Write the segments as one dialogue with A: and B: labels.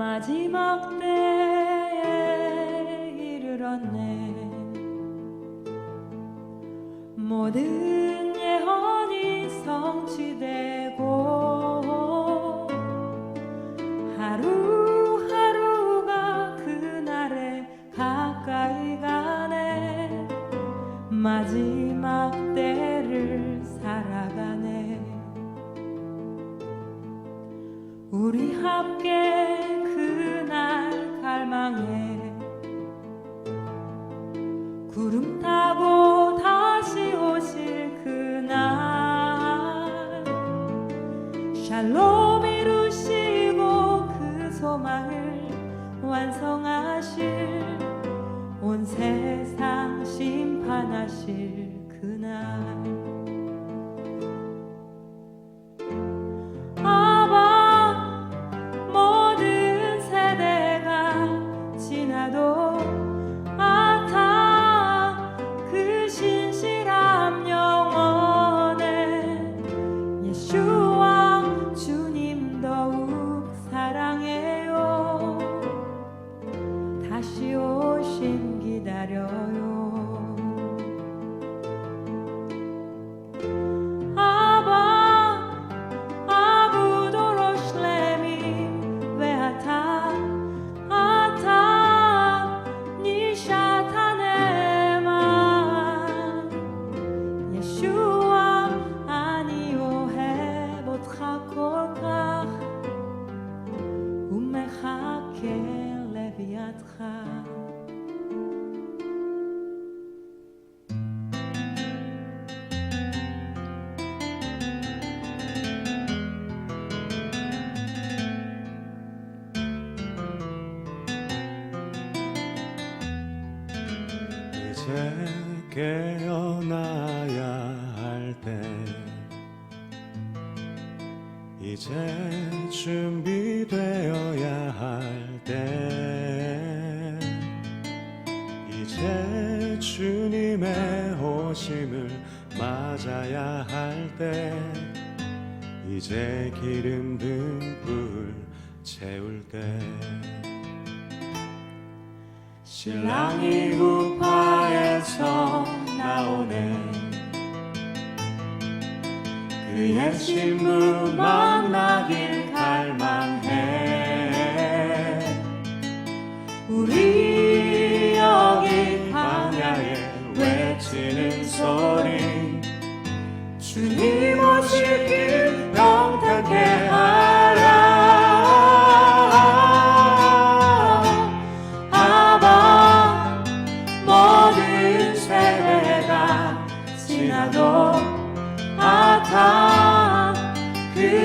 A: 마지막 때에 이르렀네. 모든 예언이 성취되고 하루하루가 그날에 가까이 가네. 마지막 때를 살아가네. 우리 함께 갈망해 구름 타고 다시 오실 그날 샬롬 이루시고 그 소망을 완성하실 온 세상 심판하실 그날
B: 이제 깨어나야 할 때 이제 준비되어야 할 때 이제 주님의 오심을 맞아야 할 때 이제 기름 등불 채울 때 신랑이 우 신부 만나길 갈망해. 우리 여기 광야에 외치는 소리. 주님 오실 길 평탄케 하라. 아바 모든 세대가 지나도 아타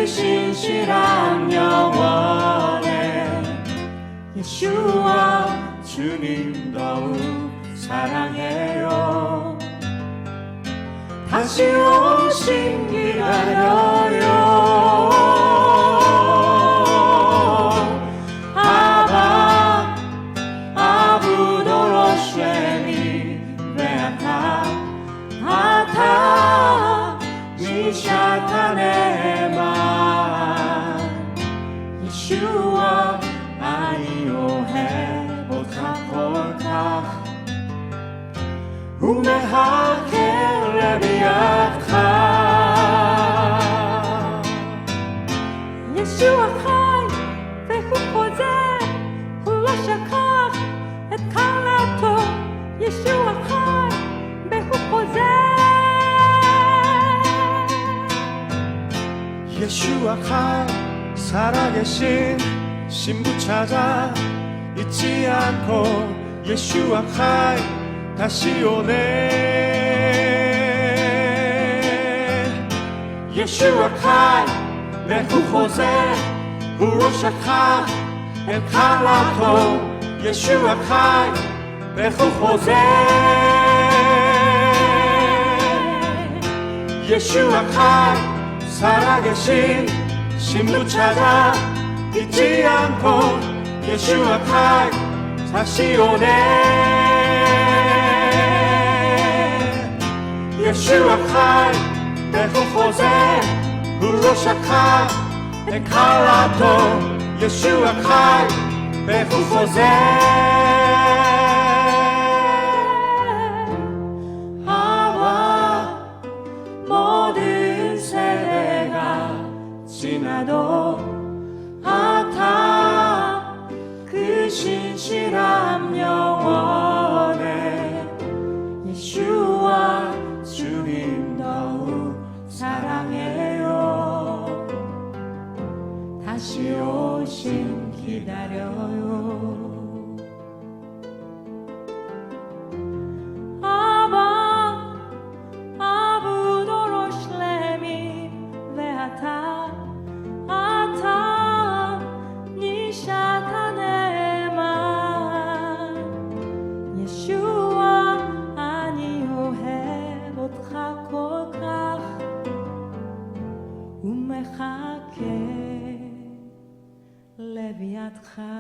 B: 그 신실한 영원에 예수와 주님 더욱 사랑해요. 다시 오신 기다려 אני אוהב אותך כל כך. ומחכה לביאתך.
A: ישוע חי והוא חוזר הוא לא שכח את קהלתו ישוע חי והוא חוזר.
B: ישוע חי שר הגשים 신 신부 찾아 잊지 않고 예수와 한 다시 오네. 예수와 한 메후 호세 우로샤카 엘 칼라토 예수와 한 메후 호세. 예수와 한 살아계신 신부 찾아 잊지 않고 예수와 한 다시 오네. 예수와 한 메후호세 우로샤카 엘칼라토 예수와 한 배후고세
A: 신실함 영원해. 예수와 주님 더욱 사랑해요. 다시 오심 기다려요 4